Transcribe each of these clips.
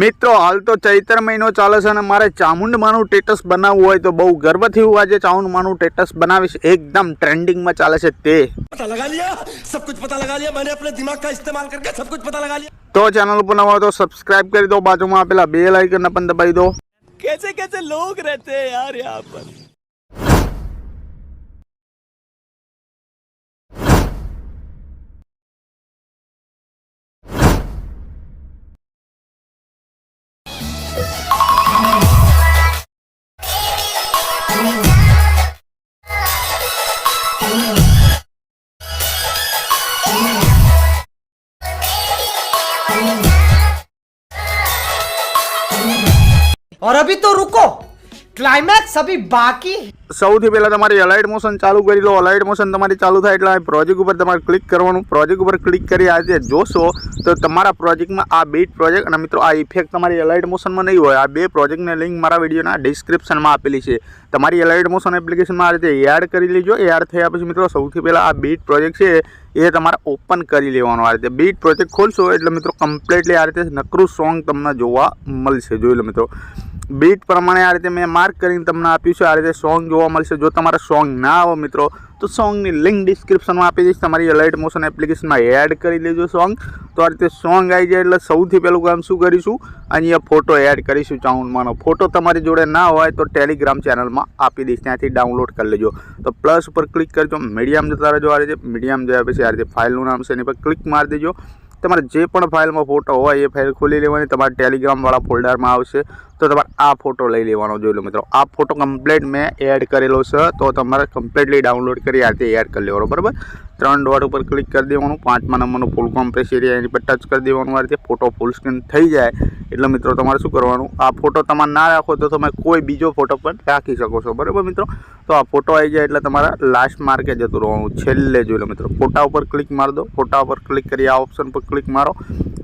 મિત્રો હાલ તો ચૈત્ર મહિનો ચાલે છે અને મારે ચામુંડમાનું ટેટસ બનાવવું હોય તો બહુ ગર્વથી હું આજે ચામુંડમાનું ટેટસ બનાવીશ. એકદમ ટ્રેન્ડિંગમાં ચાલે છે તે. પતા લગા લિયા? સબ તો ચેનલ પર નવા તો સબસ્ક્રાઇબ કરી દો બાજુમાં આપેલા બે આઇકન ને પણ દબાઈ દો. કેસે કેસે લોગ રહેતે યાર યહાં પર? और अभी तो रुको ક્લાઇમેક્સ અભી બાકી સૌથી પહેલાં તમારી અલાઇડ મોશન ચાલુ કરી લો. અલાઇડ મોશન તમારી ચાલુ થાય એટલે પ્રોજેક્ટ ઉપર તમારે ક્લિક કરવાનું. પ્રોજેક્ટ ઉપર ક્લિક કરી આ આજે જોશો તો તમારા પ્રોજેક્ટમાં આ બીટ પ્રોજેક્ટ અને મિત્રો આ ઇફેક્ટ તમારી અલાઇડ મોશનમાં નહીં હોય. આ બે પ્રોજેક્ટની લિંક મારા વિડીયોના ડિસ્ક્રિપ્શનમાં આપેલી છે. તમારી અલાઇડ મોશન એપ્લિકેશનમાં આ રીતે એડ કરી લેજો. એડ થયા પછી મિત્રો સૌથી પહેલાં આ બીટ પ્રોજેક્ટ છે એ તમારે ઓપન કરી લેવાનો. આ રીતે બીટ પ્રોજેક્ટ ખોલશો એટલે મિત્રો કમ્પ્લીટલી આ રીતે નકરું સોંગ તમને જોવા મળશે. જોઈ લો મિત્રો. બીટ પ્રમાણે આ રીતે મેં માર્ક કરીને તમને આપ્યું છે. આ રીતે સોંગ જોવા મળશે. જો તમારે સોંગ ના આવો મિત્રો, તો સોંગની લિંક ડિસ્ક્રિપ્શનમાં આપી દઈશ. તમારી લાઇટ મોશન એપ્લિકેશનમાં એડ કરી લેજો સોંગ તો આ રીતે સોંગ આવી જાય એટલે સૌથી પહેલું કામ શું કરીશું? અહીંયા ફોટો એડ કરીશું ચાઉન્ડમાંનો ફોટો તમારી જોડે ના હોય તો ટેલિગ્રામ ચેનલમાં આપી દઈશ. ત્યાંથી ડાઉનલોડ કરી લેજો. તો પ્લસ ઉપર ક્લિક કરજો. મીડિયમ જતા રહેજો આ રીતે. મીડિયમ જયા પછી આ રીતે ફાઇલનું નામ છે એની પર ક્લિક મારી દેજો. તમારે જે પણ ફાઇલમાં ફોટો હોય એ ફાઇલ ખોલી લેવાની, તમારા ટેલિગ્રામવાળા ફોલ્ડરમાં આવશે. તો તમારે આ ફોટો લઈ લેવાનો, જોઈ લો મિત્રો. આ ફોટો કમ્પ્લીટ મેં એડ કરેલો છે, તો તમારે કમ્પ્લીટલી ડાઉનલોડ કરી આ રીતે એડ કરી લેવાનો, બરાબર? ત્રણ ડોટ ઉપર ક્લિક કરી દેવાનું, પાંચમા નંબરનું ફૂલ કોમ્પ્રેસ એરિયા એની પર ટચ કરી દેવાનું. આ રીતે ફોટો ફૂલ સ્ક્રીન થઈ જાય. એટલે મિત્રો, તમારે શું કરવાનું? આ ફોટો તમારે ના રાખો તો તમે કોઈ બીજો ફોટો પણ રાખી શકો છો. બરાબર મિત્રો? તો આ ફોટો આવી જાય એટલે તમારા લાસ્ટ માર્કે જતું રહેવાનું. છેલ્લે જોઈ લો મિત્રો. ફોટા ઉપર ક્લિક મારી દો. ફોટા ઉપર ક્લિક કરી આ ઓપ્શન પર ક્લિક મારો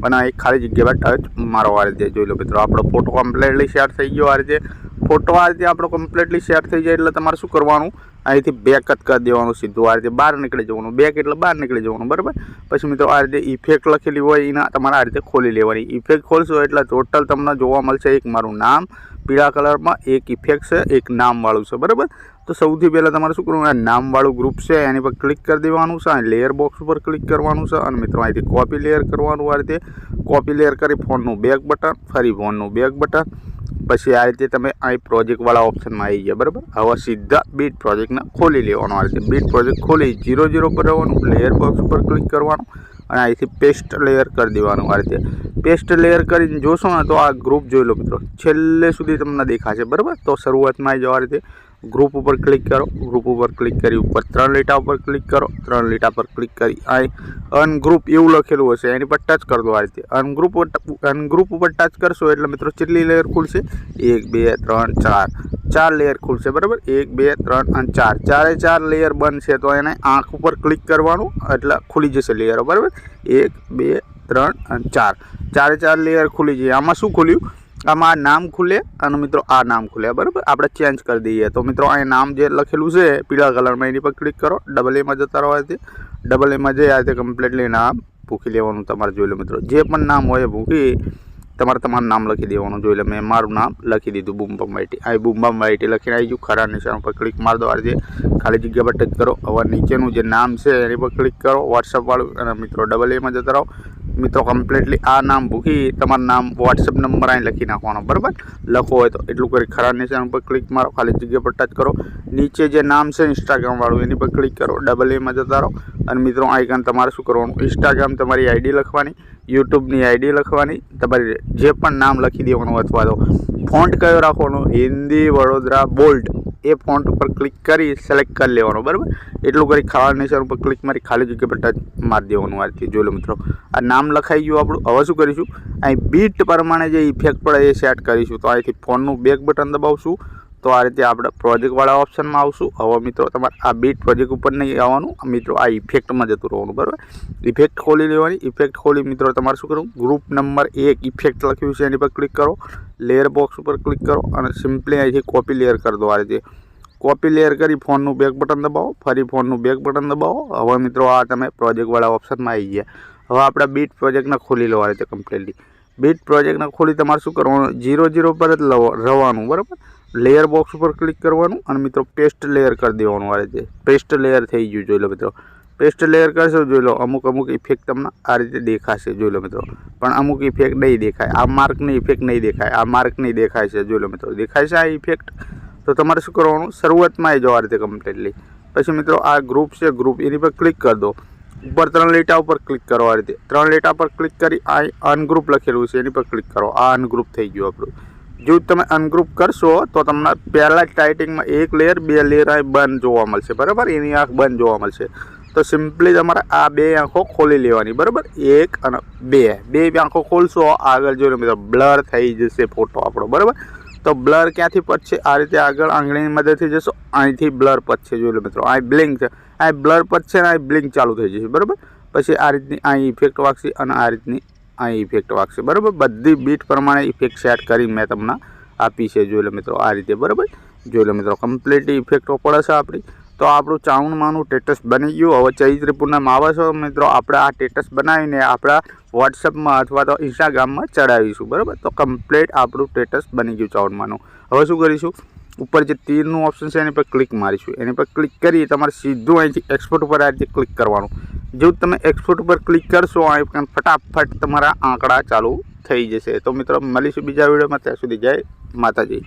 અને એક ખાલી જગ્યા પર ટચ મારો આ રીતે જોઈ લો મિત્રો. આપણો ફોટો કમ્પ્લેટલી શેર થઈ ગયો આ રીતે. ફોટો આ રીતે આપણો કમ્પ્લેટલી શેર થઈ જાય એટલે તમારે શું કરવાનું? અહીંથી બેક જ કરી દેવાનું સીધું. આ રીતે બહાર નીકળી જવાનું. બેક એટલે બહાર નીકળી જવાનું. બરાબર? પછી મિત્રો આ રીતે ઇફેક્ટ લખેલી હોય એના તમારે આ રીતે ખોલી લેવાની. ઇફેક્ટ ખોલશો એટલે ટોટલ તમને જોવા મળશે એક મારું નામ, પીળા કલરમાં એક ઇફેક્ટ છે, એક નામવાળું છે. બરાબર? તો સૌથી પહેલાં તમારે શું કરવું આ નામવાળું ગ્રુપ છે, એની પર ક્લિક કરી દેવાનું છે અને લેયર બોક્સ ઉપર ક્લિક કરવાનું છે અને મિત્રો અહીંથી કોપી લેયર કરવાનું આ રીતે. કોપી લેયર કરી ફોનનું બેક બટન ફરી ફોનનું બેક બટન પછી આ રીતે તમે અહીં પ્રોજેક્ટવાળા ઓપ્શનમાં આવી ગયા, બરાબર? હવે સીધા બીટ પ્રોજેક્ટને ખોલી લેવાનો આ રીતે. બીટ પ્રોજેક્ટ ખોલી જીરો જીરો પર રહેવાનું લેયર બોક્સ ઉપર ક્લિક કરવાનું અને અહીંથી પેસ્ટ લેયર કરી દેવાનું આ રીતે. પેસ્ટ લેયર કરીને જોશો ને તો આ ગ્રુપ જોઈ લો મિત્રો. છેલ્લે સુધી તમને દેખાશે, બરાબર? તો શરૂઆતમાં આવી આ રીતે. ગ્રુપ ઉપર ક્લિક કરો. ગ્રુપ ઉપર ક્લિક કરી ઉપર ત્રણ લીટા ઉપર ક્લિક કરો. ત્રણ લીટા પર ક્લિક કરી આ અનગ્રુપ એવું લખેલું હશે. એની પર ટચ કરી દો આ રીતે. અનગ્રુપ અનગ્રુપ ઉપર ટચ કરશો એટલે મિત્રો કેટલી લેયર ખુલશે? એક, બે, ત્રણ, ચાર. ચાર લેયર ખુલશે, બરાબર? એક, બે, ત્રણ અને ચાર. ચારે ચાર લેયર બનશે તો એને આંખ ઉપર ક્લિક કરવાનું એટલે ખુલી જશે લેયરો બરાબર? એક, બે, ત્રણ અને ચાર. ચારે ચાર લેયર ખુલી જાય. આમાં શું ખુલ્યું? આમાં આ નામ ખુલે અને મિત્રો આ નામ ખુલે બરાબર? આપણે ચેન્જ કરી દઈએ. તો મિત્રો અહીં નામ જે લખેલું છે, પીળા કલરમાં એની પર ક્લિક કરો. ડબલ એમાં જતા રહો આથી. ડબલ એમાં જઈ આ કમ્પ્લીટલી નામ ભૂકી લેવાનું તમારે જોઈ લો મિત્રો. જે પણ નામ હોય ભૂકી તમારે તમારું નામ લખી દેવાનું. જોઈ લે, મેં મારું નામ લખી દીધું બૂમ બમ વાઈટી આ બૂમ બમ લખીને આવી ગયું. ખરા નિશાન પર ક્લિક માર દો આજે ખાલી જગ્યા પર ટચ કરો. હવે નીચેનું જે નામ છે, એની પર ક્લિક કરો. વોટ્સઅપવાળું અને મિત્રો ડબલ એમાં જતા રહો. મિત્રો કમ્પ્લીટલી આ નામ ભૂખી તમારું નામ વોટ્સએપ નંબર અહીં લખી નાખવાનો, બરાબર? લખો હોય તો. એટલું કરી ખરા નિશાન ઉપર ક્લિક મારો, ખાલી જગ્યા પર ટચ કરો. નીચે જે નામ છે ઇન્સ્ટાગ્રામવાળું એની પર ક્લિક કરો ડબલ એમાં જતા રહો. અને મિત્રો આઈકન તમારે શું કરવાનું? ઇન્સ્ટાગ્રામ તમારી આઈડી લખવાની યુટ્યુબની આઈડી લખવાની, તમારી જે પણ નામ લખી દેવાનું અથવા તો ફોન્ટ કયો રાખવાનો? હિન્દી, વડોદરા બોલ્ડ એ ફોન્ટ ઉપર ક્લિક કરી સિલેક્ટ કરી લેવાનો, બરાબર? એટલું કરી ખાવા નિશાન ઉપર ક્લિક મારી ખાલી જગ્યા પર ટચ મારી દેવાનું આ રીતે જોઈ લો મિત્રો. આ નામ લખાઈ ગયું આપણું. હવે શું કરીશું? અહીં બીટ પ્રમાણે જે ઇફેક્ટ પડે એ સેટ કરીશું. તો અહીંથી ફોનનું બેક બટન દબાવશું. તો આ રીતે આપણે પ્રોજેક્ટવાળા ઓપ્શનમાં આવશું. હવે મિત્રો, તમારે આ બીટ પ્રોજેક્ટ ઉપર નહીં આવવાનું. મિત્રો, આ ઇફેક્ટમાં જતું રહેવાનું, બરાબર? ઇફેક્ટ ખોલી લેવાની. ઇફેક્ટ ખોલી મિત્રો, તમારે શું કરવું? ગ્રુપ નંબર એક ઇફેક્ટ લખ્યું છે, એની પર ક્લિક કરો. લેયર બોક્સ ઉપર ક્લિક કરો અને સિમ્પલી અહીંથી કોપી લેયર કરી દો આ રીતે. કોપી લેયર કરી ફોનનું બેક બટન દબાવો. ફરી ફોનનું બેક બટન દબાવો. હવે મિત્રો, આ તમે પ્રોજેક્ટવાળા ઓપ્શનમાં આવી ગયા. હવે આપણે બીટ પ્રોજેક્ટને ખોલી લેવા રીતે કમ્પ્લીટલી બીટ પ્રોજેક્ટને ખોલી તમારે શું કરવાનું? જીરો જીરો પર જ રહેવાનું બરાબર? લેયર બોક્સ ઉપર ક્લિક કરવાનું અને મિત્રો પેસ્ટ લેયર કરી દેવાનું આ રીતે. પેસ્ટ લેયર થઈ ગયું, જોઈ લો મિત્રો. પેસ્ટ લેયર કરશો જોઈ લો અમુક અમુક ઇફેક્ટ તમને આ રીતે દેખાશે, જોઈ લો મિત્રો. પણ અમુક ઇફેક્ટ નહીં દેખાય. આ માર્કની ઇફેક્ટ નહીં દેખાય. આ માર્ક નહીં દેખાય છે, જોઈ લો મિત્રો. દેખાય છે આ ઇફેક્ટ તો તમારે શું કરવાનું? શરૂઆતમાં આવી જાઓ આ રીતે કમ્પ્લીટલી પછી મિત્રો આ ગ્રુપ છે ગ્રુપ એની પર ક્લિક કરી દો. ઉપર ત્રણ લેટા ઉપર ક્લિક કરો આ રીતે. ત્રણ લેટા પર ક્લિક કરી આ અનગ્રુપ લખેલું છે, એની પર ક્લિક કરો. આ અનગ્રુપ થઈ ગયું આપણું. જો તમે અનગ્રુપ કરશો, તો તમને પહેલાં જ ટાઇટિંગમાં એક લેયર બે લેયર આ બંધ જોવા મળશે. બરાબર? એની આંખ બંધ જોવા મળશે. તો સિમ્પલી તમારે આ બે આંખો ખોલી લેવાની. બરાબર? એક અને બે. બે આંખો ખોલશો, આગળ જોઈને મિત્રો બ્લર થઈ જશે ફોટો આપણો. બરાબર? તો બ્લર ક્યાંથી પચશે આ રીતે આગળ આંગળીની મદદથી જશો. અહીંથી બ્લર પચશે જોઈ લો મિત્રો, અહીં બ્લિંક છે. અહીં બ્લર પચશે ને અહીં બ્લિંક ચાલુ થઈ જશે. બરાબર? પછી આ રીતની અહીં ઇફેક્ટ વાગશે અને આ રીતની અહીં ઇફેક્ટ વાગશે. બરાબર? બધી બીટ પ્રમાણે ઇફેક્ટ સેટ કરી મેં તમને આપી છે, જોઈ લો મિત્રો, આ રીતે. બરાબર? જોઈ લો મિત્રો કમ્પ્લીટ ઇફેક્ટો પડે છે આપણી. તો આપણું ચાઉનમાંનું ટેટસ બની ગયું. હવે ચૈત્રી પૂનમ આવે છે મિત્રો, આપણે આ ટેટસ બનાવીને આપણા વોટ્સઅપમાં અથવા તો ઇન્સ્ટાગ્રામમાં ચડાવીશું. બરાબર? તો કમ્પ્લીટ આપણું ટેટસ બની ગયું ચાઉનમાંનું. હવે શું કરીશું? ઉપર જે તીરનું ઓપ્શન છે એની પર ક્લિક મારીશું. એની પર ક્લિક કરી તમારે સીધું અહીંથી એક્સપોર્ટ ઉપર આ રીતે ક્લિક કરવાનું. જેવું તમે એક્સપોર્ટ ઉપર ક્લિક કરશો ફટાફટ તમારા આંકડા ચાલુ થઈ જશે. તો મિત્રો, મળીશું બીજા વિડીયોમાં. ત્યાં સુધી જય માતાજી.